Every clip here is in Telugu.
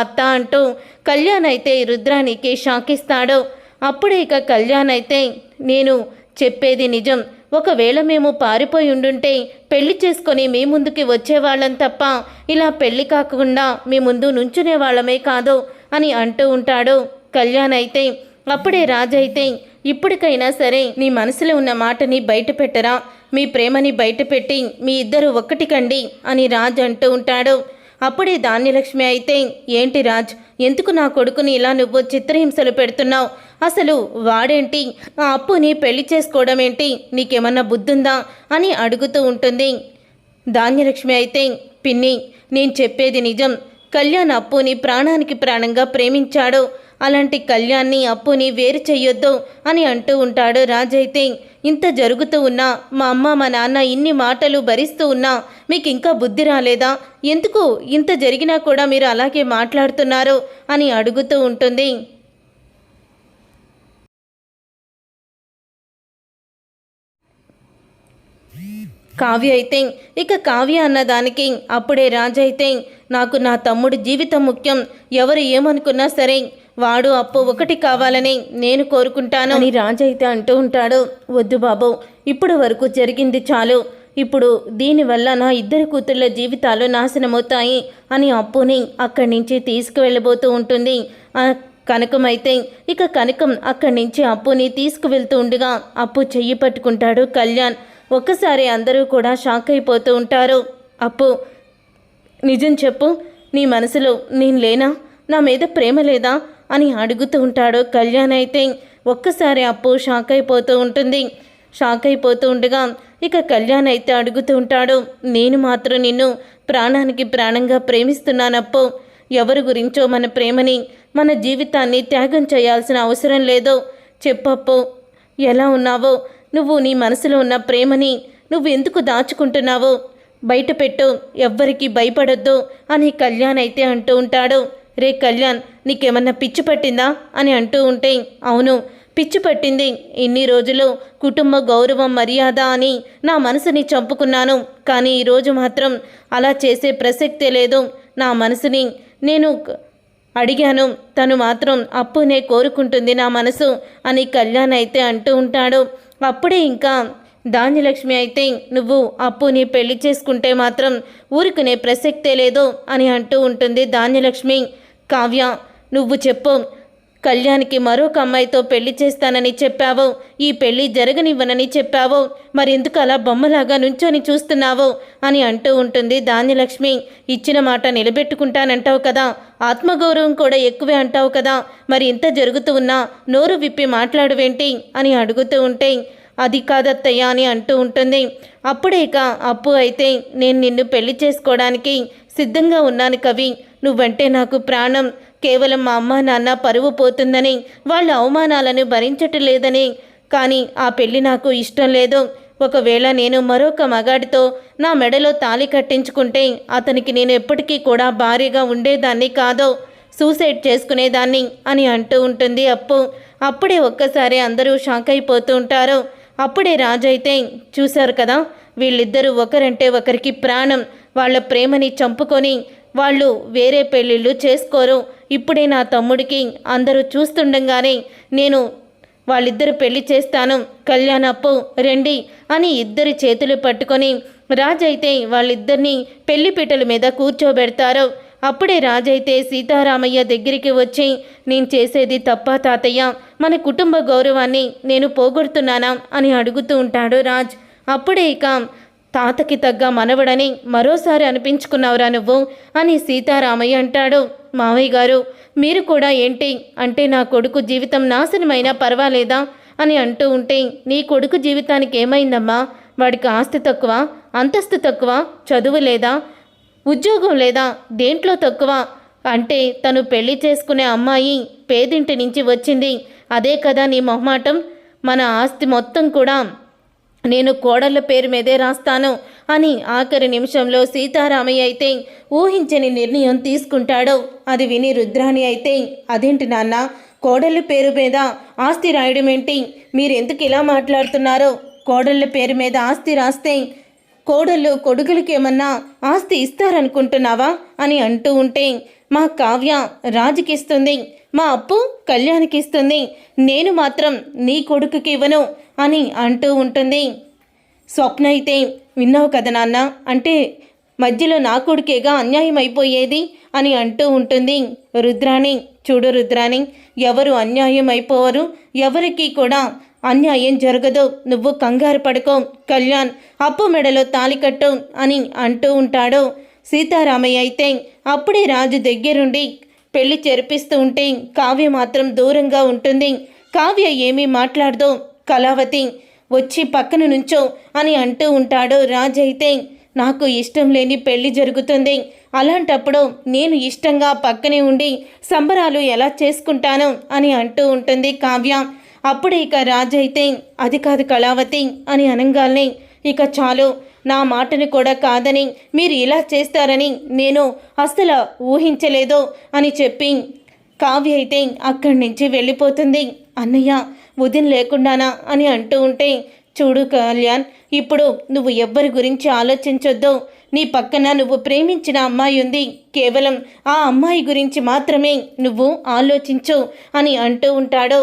అత్త అంటూ కళ్యాణ్ అయితే రుద్రానికి షాకిస్తాడు. అప్పుడే ఇక కళ్యాణ్ అయితే నేను చెప్పేది నిజం. ఒకవేళ మేము పారిపోయి ఉండుంటే పెళ్ళి చేసుకొని మీ ముందుకి వచ్చేవాళ్ళం తప్ప ఇలా పెళ్ళి కాకుండా మీ ముందు నుంచునే వాళ్ళమే కాదు అని అంటూ ఉంటాడు కళ్యాణ్ అయితే అప్పుడే రాజైతే ఇప్పటికైనా సరే నీ మనసులో ఉన్న మాటని బయట పెట్టరా. మీ ప్రేమని బయటపెట్టి మీ ఇద్దరు ఒక్కటి కండి అని రాజ్ అంటూ ఉంటాడు. అప్పుడే ధాన్యలక్ష్మి అయితే ఏంటి రాజ్ ఎందుకు నా కొడుకుని ఇలా నువ్వు చిత్రహింసలు పెడుతున్నావు? అసలు వాడేంటి? ఆ అప్పుని పెళ్ళి చేసుకోవడం ఏంటి నీకేమన్నా బుద్ధుందా? అని అడుగుతూ ఉంటుంది. ధాన్యలక్ష్మి అయితే పిన్ని నేను చెప్పేది నిజం. కళ్యాణ్ అప్పుని ప్రాణానికి ప్రాణంగా ప్రేమించాడు. అలాంటి కళ్యాణ్ని అప్పుని వేరు చెయ్యొద్దు అని అంటూ ఉంటాడు రాజైతే. ఇంత జరుగుతూ ఉన్నా మా అమ్మ మా నాన్న ఇన్ని మాటలు భరిస్తూ ఉన్నా మీకు ఇంకా బుద్ధి రాలేదా? ఎందుకు ఇంత జరిగినా కూడా మీరు అలాగే మాట్లాడుతున్నారు అని అడుగుతూ ఉంటుంది. కావ్య అయితే ఇక కావ్య అన్నదానికి అప్పుడే రాజైతే నాకు నా తమ్ముడి జీవితం ముఖ్యం ఎవరు ఏమనుకున్నా సరే వాడు అప్పు ఒకటి కావాలని నేను కోరుకుంటాను. అని రాజైతే అంటూ ఉంటాడు. వద్దు బాబు ఇప్పుడు వరకు జరిగింది చాలు. ఇప్పుడు దీనివల్ల నా ఇద్దరు కూతుళ్ళ జీవితాలు నాశనమవుతాయి అని అప్పుని అక్కడి నుంచి తీసుకువెళ్ళబోతూ ఉంటుంది. ఆ కనకం అయితే ఇక కనకం అక్కడి నుంచి అప్పుని తీసుకువెళ్తూ ఉండగా అప్పు చెయ్యి పట్టుకుంటాడు కళ్యాణ్. ఒక్కసారి అందరూ కూడా షాక్ అయిపోతూ ఉంటారు. అప్పు నిజం చెప్పు నీ మనసులో నేను లేనా? నా మీద ప్రేమ లేదా? అని అడుగుతూ ఉంటాడు. కళ్యాణ్ అయితే ఒక్కసారి అప్పు షాక్ అయిపోతూ ఉంటుంది. షాక్ అయిపోతూ ఉండగా ఇక కళ్యాణ్ అయితే అడుగుతూ ఉంటాడు నేను మాత్రం నిన్ను ప్రాణానికి ప్రాణంగా ప్రేమిస్తున్నానప్పు ఎవరి గురించో మన ప్రేమని మన జీవితాన్ని త్యాగం చేయాల్సిన అవసరం లేదో. చెప్పప్పు ఎలా ఉన్నావో? నువ్వు నీ మనసులో ఉన్న ప్రేమని నువ్వు ఎందుకు దాచుకుంటున్నావో? బయట పెట్టు ఎవ్వరికి భయపడొద్దు అని కళ్యాణ్ అయితే అంటూ ఉంటాడు. రే కళ్యాణ్ నీకేమన్నా పిచ్చి పట్టిందా? అని అంటూ ఉంటే అవును పిచ్చి పట్టింది. ఇన్ని రోజులు కుటుంబ గౌరవం మర్యాద అని నా మనసుని చంపుకున్నాను. కానీ ఈరోజు మాత్రం అలా చేసే ప్రసక్తే లేదు. నా మనసుని నేను అడిగాను. తను మాత్రం అప్పునే కోరుకుంటుంది నా మనసు అని కళ్యాణ్ అయితే అంటూ ఉంటాడు. అప్పుడే ఇంకా ధాన్యలక్ష్మి అయితే నువ్వు అప్పుని పెళ్ళి చేసుకుంటే మాత్రం ఊరుకునే ప్రసక్తే లేదు అని అంటూ ఉంటుంది ధాన్యలక్ష్మి. కావ్య నువ్వు చెప్పు. కళ్యాణ్కి మరొక అమ్మాయితో పెళ్ళి చేస్తానని చెప్పావు. ఈ పెళ్ళి జరగనివ్వనని చెప్పావు. మరెందుకు అలా బొమ్మలాగా నుంచొని చూస్తున్నావు? అని అంటూ ఉంటుంది ధాన్యలక్ష్మి. ఇచ్చిన మాట నిలబెట్టుకుంటానంటావు కదా. ఆత్మగౌరవం కూడా ఎక్కువే అంటావు కదా. మరి ఇంత జరుగుతూ ఉన్నా నోరు విప్పి మాట్లాడువేంటి? అని అడుగుతూ ఉంటే అది కాదత్తయ్య అని అంటూ ఉంటుంది. అప్పుడే ఇక అప్పు అయితే నేను నిన్ను పెళ్ళి చేసుకోవడానికి సిద్ధంగా ఉన్నాను కవి. నువ్వంటే నాకు ప్రాణం. కేవలం మా అమ్మ నాన్న పరువు పోతుందని వాళ్ళ అవమానాలను భరించటం లేదని. కానీ ఆ పెళ్ళి నాకు ఇష్టం లేదు. ఒకవేళ నేను మరొక మగాడితో నా మెడలో తాళి కట్టించుకుంటే అతనికి నేను ఎప్పటికీ కూడా భారీగా ఉండేదాన్ని కాదో. సూసైడ్ చేసుకునేదాన్ని అని అంటూ ఉంటుంది అప్పు. అప్పుడే ఒక్కసారి అందరూ షాక్ అయిపోతూ ఉంటారు. అప్పుడే రాజు అయితే చూశారు కదా వీళ్ళిద్దరూ ఒకరంటే ఒకరికి ప్రాణం. వాళ్ళ ప్రేమని చంపుకొని వాళ్ళు వేరే పెళ్ళిళ్ళు చేసుకోరు. ఇప్పుడే నా తమ్ముడికి అందరూ చూస్తుండగానే నేను వాళ్ళిద్దరు పెళ్ళి చేస్తాను. కళ్యాణప్పు రెండి రండి అని ఇద్దరి చేతులు పట్టుకొని రాజైతే వాళ్ళిద్దరిని పెళ్ళిపీటల మీద కూర్చోబెడతారు. అప్పుడే రాజైతే సీతారామయ్య దగ్గరికి వచ్చి నేను చేసేది తప్ప తాతయ్య? మన కుటుంబ గౌరవాన్ని నేను పోగొడుతున్నానా? అని అడుగుతూ ఉంటాడు రాజ్. అప్పుడే ఇక తాతకి తగ్గ మనవడని మరోసారి అనిపించుకున్నావురా నువ్వు? అని సీతారామయ్య అంటాడు. మావయ్య గారు మీరు కూడా ఏంటి? అంటే నా కొడుకు జీవితం నాశనమైనా పర్వాలేదా? అని అంటూ ఉంటే నీ కొడుకు జీవితానికి ఏమైందమ్మా? వాడికి ఆస్తి తక్కువ అంతస్తు తక్కువ చదువు లేదా ఉద్యోగం లేదా దేంట్లో తక్కువ? అంటే తను పెళ్ళి చేసుకునే అమ్మాయి పేదింటి నుంచి వచ్చింది. అదే కదా నీ మొహమాటం? మన ఆస్తి మొత్తం కూడా. నేను కోడళ్ళ పేరు మీదే రాస్తాను అని ఆఖరి నిమిషంలో సీతారామయ్య అయితే ఊహించని నిర్ణయం తీసుకుంటాడు. అది విని రుద్రాణి అయితే అదేంటి నాన్న? కోడళ్ళ పేరు మీద ఆస్తి రాయడం ఏంటి? మీరెందుకు ఇలా మాట్లాడుతున్నారో? కోడళ్ళ పేరు మీద ఆస్తి రాస్తే కోడళ్ళు కొడుకులకి ఏమన్నా ఆస్తి ఇస్తారనుకుంటున్నావా? అని అంటూ ఉంటే మా కావ్య రాజుకిస్తుంది. మా అప్పు కళ్యాణ్కి ఇస్తుంది నేను మాత్రం నీ కొడుకుకి ఇవ్వను అని అంటూ ఉంటుంది. స్వప్న అయితే విన్నావు కదా నాన్న? అంటే మధ్యలో నా కొడుకేగా అన్యాయం అయిపోయేది అని అంటూ ఉంటుంది. రుద్రాణి చూడు రుద్రాణి ఎవరు అన్యాయం అయిపోవరు ఎవరికి కూడా అన్యాయం జరగదు. నువ్వు కంగారు పడుకో కళ్యాణ్ అప్పు మెడలో తాలికట్టు అని అంటూ ఉంటాడు. సీతారామయ్య అయితే అప్పుడే రాజు దగ్గరుండి పెళ్ళి జరిపిస్తూ ఉంటే కావ్య మాత్రం దూరంగా ఉంటుంది. కావ్య ఏమీ మాట్లాడదు. కళావతి వచ్చి పక్కన నుంచో అని అంటూ ఉంటాడు రాజు అయితే. నాకు ఇష్టం లేని పెళ్ళి జరుగుతుంది. అలాంటప్పుడు నేను ఇష్టంగా పక్కనే ఉండి సంబరాలు ఎలా చేసుకుంటాను అని అంటూ ఉంటుంది కావ్య. అప్పుడు ఇక రాజు అయితే అది కాదు కళావతి అని అనంగాల్ని ఇక చాలు. నా మాటను కూడా కాదని మీరు ఇలా చేస్తారని నేను అస్సలు ఊహించలేదు అని చెప్పి కావ్య అయితే అక్కడి నుంచి వెళ్ళిపోతుంది. అన్నయ్య ఉదయం లేకుండానా అని అంటూ ఉంటే చూడు కళ్యాణ్ ఇప్పుడు నువ్వు ఎవ్వరి గురించి ఆలోచించొద్దు. నీ పక్కన నువ్వు ప్రేమించిన అమ్మాయి ఉంది. కేవలం ఆ అమ్మాయి గురించి మాత్రమే నువ్వు ఆలోచించు అని అంటూ ఉంటాడు.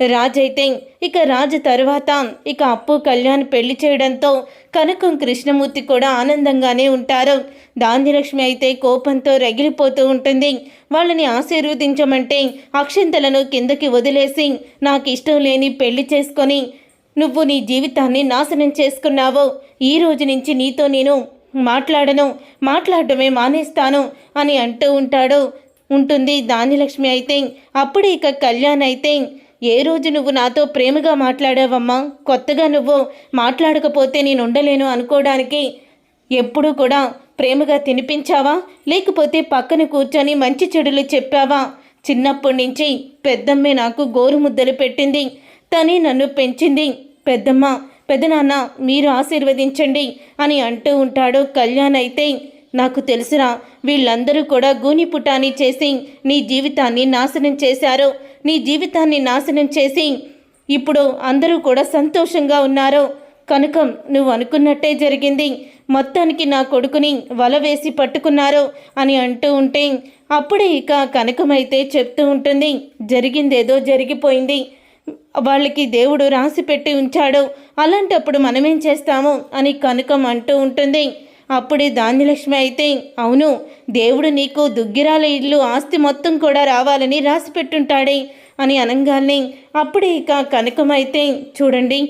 రాజైతే ఇక రాజు తర్వాత ఇక అప్పు కళ్యాణ్ పెళ్ళి చేయడంతో కనకం కృష్ణమూర్తి కూడా ఆనందంగానే ఉంటారు. ధాన్యలక్ష్మి అయితే కోపంతో రగిలిపోతూ ఉంటుంది. వాళ్ళని ఆశీర్వదించమంటే అక్షింతలను కిందకి వదిలేసి నాకు ఇష్టం లేని పెళ్ళి చేసుకొని నువ్వు నీ జీవితాన్ని నాశనం చేసుకున్నావు. ఈ రోజు నుంచి నీతో నేను మాట్లాడను మాట్లాడటమే మానేస్తాను అని అంటూ ఉంటాడు. ఉంటుంది ధాన్యలక్ష్మి అయితే. అప్పుడే ఇక కళ్యాణ్ అయితే ఏ రోజు నువ్వు నాతో ప్రేమగా మాట్లాడావమ్మా? కొత్తగా నువ్వు మాట్లాడకపోతే నేను ఉండలేను అనుకోవడానికి ఎప్పుడూ కూడా ప్రేమగా తినిపించావా? లేకపోతే పక్కన కూర్చొని మంచి చెడులు చెప్పావా? చిన్నప్పటి నుంచి పెద్దమ్మే నాకు గోరు ముద్దలు పెట్టింది. తనే నన్ను పెంచింది. పెద్దమ్మ పెదనాన్న మీరు ఆశీర్వదించండి అని అంటూ ఉంటాడు. కళ్యాణ్ అయితే నాకు తెలుసురా వీళ్ళందరూ కూడా గూనిపుటాని చేసి నీ జీవితాన్ని నాశనం చేశారు. నీ జీవితాన్ని నాశనం చేసి ఇప్పుడు అందరూ కూడా సంతోషంగా ఉన్నారు. కనుక నువ్వు అనుకున్నట్టే జరిగింది. మొత్తానికి నా కొడుకుని వల వేసి పట్టుకున్నారు అని అంటూ ఉంటే అప్పుడే ఇక కనకమైతే చెప్తూ ఉంటుంది జరిగిందేదో జరిగిపోయింది. వాళ్ళకి దేవుడు రాసి పెట్టి ఉంచాడు. అలాంటప్పుడు మనమేం చేస్తాము అని కనకం అంటూ ఉంటుంది. అప్పుడే ధాన్యలక్ష్మి అయితే అవును దేవుడు నీకు దుగ్గిరాల ఇల్లు ఆస్తి మొత్తం కూడా రావాలని రాసి పెట్టుంటాడే అని అనగానే అప్పుడే ఇక కనకమైతే చూడండి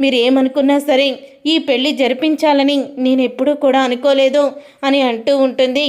మీరు ఏమనుకున్నా సరే ఈ పెళ్ళి జరిపించాలని నేను ఎప్పుడూ కూడా అనుకోలేదు అని అంటూ ఉంటుంది.